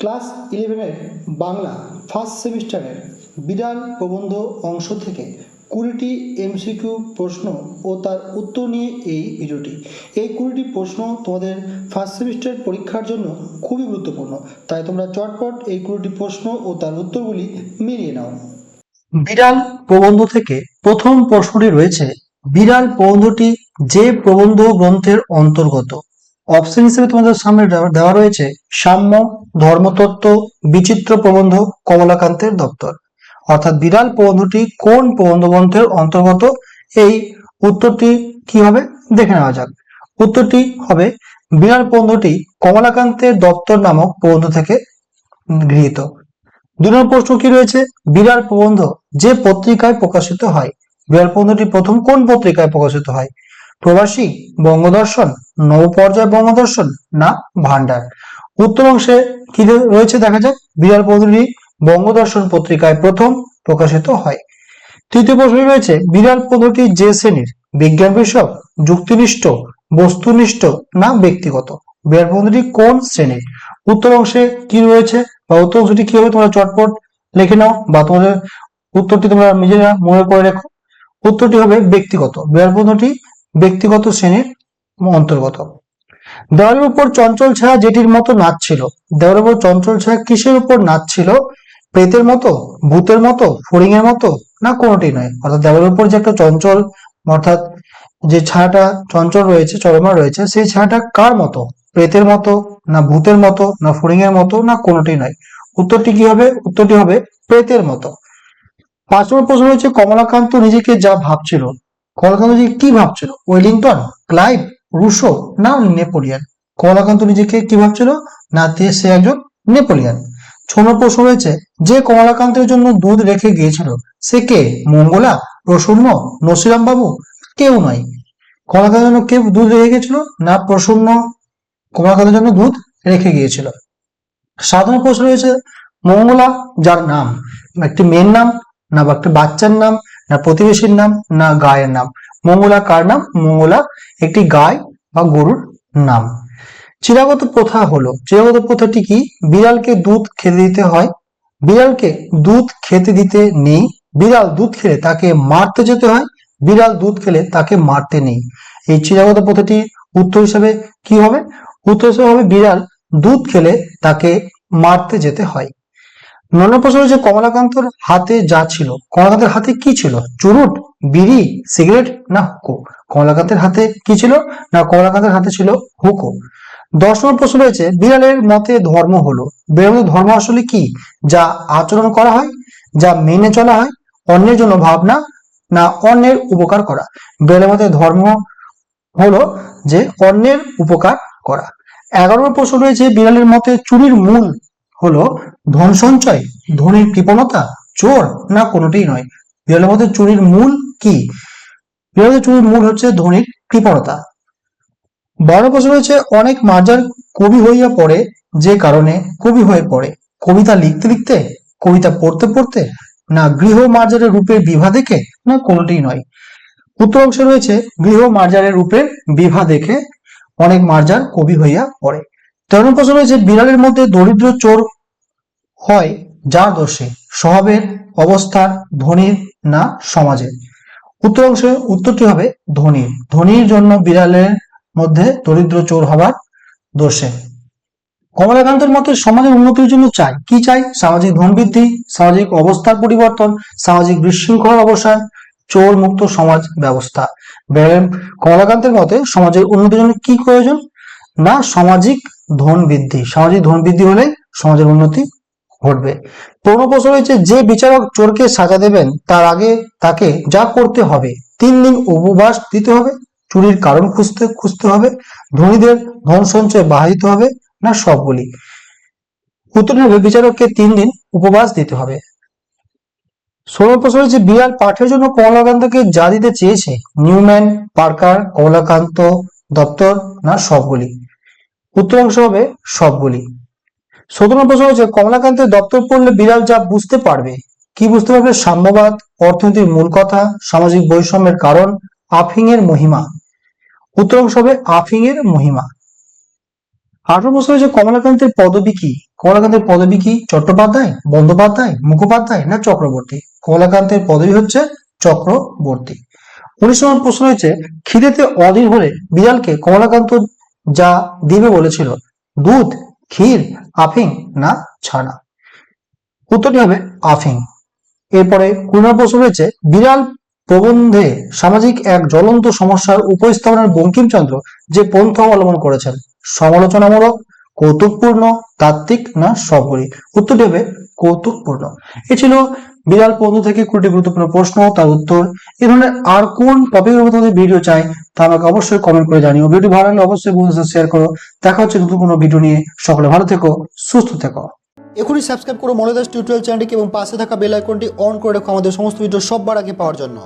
Class ইলেভেনের Bangla first সেমিস্টারের বিড়াল প্রবন্ধ অংশ থেকে কুড়িটি এমসিকিউ প্রশ্ন ও তার উত্তর নিয়ে এই ভিডিওটি। এই কুড়িটি প্রশ্ন তোমাদের ফার্স্ট সেমিস্টার পরীক্ষার জন্য খুবই গুরুত্বপূর্ণ। তাই তোমরা চটপট এই কুড়িটি প্রশ্ন ও তার উত্তরগুলি মিলিয়ে নাও। বিড়াল প্রবন্ধ থেকে প্রথম প্রশ্নটি রয়েছে, বিড়াল প্রবন্ধটি যে প্রবন্ধ গ্রন্থের অন্তর্গত? অপশন হিসেবে তোমাদের সামনে দেওয়া- রয়েছে সাম্য, ধর্মতত্ত্ব, বিচিত্র প্রবন্ধ, কমলাকান্তের দপ্তর। অর্থাৎ বিড়াল প্রবন্ধটি কোন প্রবন্ধ গ্রন্থের অন্তর্গত? এই উত্তরটি কি হবে? দেখে নেওয়া যাক। উত্তরটি হবে, বিড়াল প্রবন্ধটি কমলাকান্তের দপ্তর নামক প্রবন্ধ থেকে গৃহীত। দুই নম্বর প্রশ্ন কি রয়েছে? বিড়াল প্রবন্ধ যে পত্রিকায় প্রকাশিত হয়, বিড়াল প্রবন্ধটি প্রথম কোন পত্রিকায় প্রকাশিত হয়? প্রবাসী, বঙ্গদর্শন নবপর্যায় বঙ্গদর্শন না ভান্ডার উত্তর অংশে কি রয়েছে দেখা যাক। বিড়াল প্রবন্ধটি বঙ্গদর্শন পত্রিকায় প্রথম প্রকাশিত হয়। তৃতীয় প্রশ্ন রয়েছে বিড়াল প্রবন্ধটি যে শ্রেণির? বিজ্ঞান বিষয়ক, যুক্তিনিষ্ঠ, বস্তুনিষ্ঠ না ব্যক্তিগত? বিড়াল প্রবন্ধটি কোন শ্রেণির? উত্তর অংশে কি রয়েছে বা উত্তর অংশটি কি হবে তোমরা চটপট লিখে নাও বা তোমাদের উত্তরটি তোমরা নিজেরা মনে করে রেখো। উত্তরটি হবে ব্যক্তিগত। বিড়াল প্রবন্ধটি ব্যক্তিগত শ্রেণির অন্তর্গত। দেওয়ালের উপর চঞ্চল ছায়া যেটির মতো নাচছিল। দেওয়ালের উপর চঞ্চল ছায়া কিসের উপর নাচছিল? প্রেতের মতো? ভূতের মতো? ফড়িং এর মতো? না কোনোটি নয়। অর্থাৎ দেওয়ালের উপর যে একটা চঞ্চল, অর্থাৎ যে ছায়াটা চঞ্চল রয়েছে, চলমান রয়েছে, সেই ছায়াটা কার মতো? প্রেতের মতো? না ভূতের মতো? না ফড়িং এর মতো? না কোনোটি নয়। উত্তরটি কি হবে? উত্তরটি হবে প্রেতের মতো। পাঁচ নম্বর প্রশ্ন হচ্ছে কমলাকান্ত নিজেকে যা ভাবছিল কমলাকান্ত নিজেকে কি ভাবছিল? Wellington, Clive, Rousseau? না নেপোলিয়ান। কমলাকান্ত নিজেকে কি ভাবছিল? না সে একজন নেপোলিয়ান। ছ নম্বর প্রশ্ন রয়েছে, যে কমলাকান্তের জন্য দুধ রেখে গিয়েছিল, সে কে? মঙ্গলা, প্রসন্ন, নসিরাম বাবু? কেউ নয় কমলাকান্তের জন্য কে দুধ রেখে গিয়েছিল? না, প্রসন্ন। কমলাকান্তের জন্য দুধ রেখে গিয়েছিল। সাধারণ প্রশ্ন রয়েছে, মঙ্গলা, যার নাম? একটি মেয়ের নাম? না, বা একটা বাচ্চার নাম? না প্রতিবেশীর নাম, না গায়ের নাম। মঙ্গলা কার নাম? মঙ্গলা একটি গায় বা গরুর নাম। চিরাগত প্রথা হলো, চিরাগত প্রথাটি কি? বিড়ালকে দুধ খেতে দিতে হয়। বিড়ালকে দুধ খেতে দিতে নেই। বিড়াল দুধ খেলে তাকে মারতে যেতে হয়। বিড়াল দুধ খেলে তাকে মারতে নেই। এই চিরাগত প্রথাটি উত্তর হিসাবে কি হবে? উত্তর হিসাবে হবে বিড়াল দুধ খেলে তাকে মারতে যেতে হয়। নন প্রশ্ন হচ্ছে কমলাকান্তর হাতে যা ছিল, কমলাকান্তের হাতে কি ছিল? চুরুট, বিড়ি, সিগারেট না হুকো? কমলাকান্তের হাতে কি ছিল? না, কমলাকান্তের হাতে ছিল হুকো। দশ নম্বর প্রশ্ন রয়েছে, বিড়ালের মতে ধর্ম হলো। বিড়ালের ধর্ম আসলে কি? যা আচরণ করা হয়, যা মেনে চলা হয়, অন্যের জন্য ভাবনা, না অন্যের উপকার করা। বিড়ালের মতে ধর্ম হলো যে অন্যের উপকার করা। এগারো প্রশ্ন রয়েছে, বিড়ালের মতে চুরির মূল হলো ধন সঞ্চয়, ধনির কৃপণতা, চোর না কোনোটিই নয়। মধ্যে চুরির মূল কি? বিড়ালের চুরির মূল হচ্ছে ধনির কৃপণতা। বারো বছর রয়েছে অনেক মার্জার কবি হইয়া পড়ে যে কারণে কবি হয়ে পড়ে। কবিতা লিখতে লিখতে, কবিতা পড়তে পড়তে, না গৃহ মার্জারের রূপের বিভা দেখে, না কোনোটিই নয়। উত্তর অংশে রয়েছে, গৃহ মার্জারের রূপের বিভা দেখে অনেক মার্জার কবি হইয়া পড়ে। তেরো প্রশ্ন রয়েছে বিড়ালের মধ্যে দরিদ্র চোর হয় যার দোষে। স্বভাবের অবস্থার ধনীর না সমাজের? উত্তর অংশে উত্তরটি হবে? ধনীর। ধনীর জন্য বিড়ালের মধ্যে দরিদ্র চোর হবার দোষে। কমলাকান্তের মতে, সমাজের উন্নতির জন্য চাই। কি চাই? সামাজিক ধন বৃদ্ধি সামাজিক অবস্থার পরিবর্তন, সামাজিক বিশৃঙ্খলার অবসান চোর মুক্ত সমাজ ব্যবস্থা। কমলাকান্তের মতে, সমাজের উন্নতির জন্য কি প্রয়োজন? না সামাজিক ধন বৃদ্ধি। সামাজিক ধন বৃদ্ধি হলে সমাজের উন্নতি ঘটবে। পনেরো প্রশ্ন রয়েছে, যে বিচারক চোরকে সাজা দেবেন, তার আগে তাকে যা করতে হবে, তিন দিন উপবাস দিতে হবে, চুরির কারণ খুঁজতে খুঁজতে হবে, ধনীদের ধন সঞ্চয় বাড়া দিতে হবে, না সবগুলি উত্তর হবে বিচারককে তিন দিন উপবাস দিতে হবে। ষোলো প্রশ্ন রয়েছে, বিড়াল পাঠের জন্য কমলাকান্তকে যা দিতে চেয়েছে, নিউম্যান, পার্কার, কমলাকান্ত দপ্তর, না সবগুলি উত্তর অংশ হবে সবগুলি। সতেরো প্রশ্ন হচ্ছে, কমলাকান্তের দপ্তর পড়লে বিড়াল যা বুঝতে পারবে, কি বুঝতে পারবে সাম্যবাদ, অর্থনীতির মূল কথা, সামাজিক বৈষম্যের কারণ আফিং এর মহিমা। উত্তর অংশ হবে আফিং এর মহিমা। আঠারো প্রশ্ন হচ্ছে, কমলাকান্তের পদবী কি? কমলাকান্তের পদবী কি চট্টোপাধ্যায়, বন্দ্যোপাধ্যায়, মুখোপাধ্যায় না চক্রবর্তী? কমলাকান্তের পদবী হচ্ছে চক্রবর্তী। উনিশ নম্বর প্রশ্ন হয়েছে খিদেতে অধীর হলে বিড়ালকে কমলাকান্ত যা দিবে বলেছিল, দুধ, ক্ষীর, আফিং না ছানা। উত্তরটি হবে আফিং। এরপরে কুড়ি প্রশ্ন রয়েছে, বিড়াল প্রবন্ধে সামাজিক এক জ্বলন্ত সমস্যার উপস্থাপনার বঙ্কিমচন্দ্র যে পন্থা অবলম্বন করেছেন, সমালোচনামূলক, কৌতুকপূর্ণ, তাত্ত্বিক না সবগুলি? উত্তরটি হবে কৌতুকপূর্ণ। এ ছিল বিড়াল প্রবন্ধ থেকে কোনটি গুরুত্বপূর্ণ প্রশ্ন, তার উত্তর। এ ধরনের আর কোন টপিকের উপর তোমাদের ভিডিও চাই, তা আমাকে অবশ্যই কমেন্ট করে জানিও। ভিডিও ভালো লাগলে অবশ্যই বন্ধুদের শেয়ার করো। দেখা হচ্ছে নতুন কোনো ভিডিও নিয়ে। সকলে ভালো থেকো, সুস্থ থেকো। এখনই সাবস্ক্রাইব করো মনোদাস টিউটোরিয়াল চ্যানেলটিকে এবং পাশে থাকা বেল আইকনটি অন করে রাখো আমাদের সমস্ত ভিডিও সববার আগে পাওয়ার জন্য।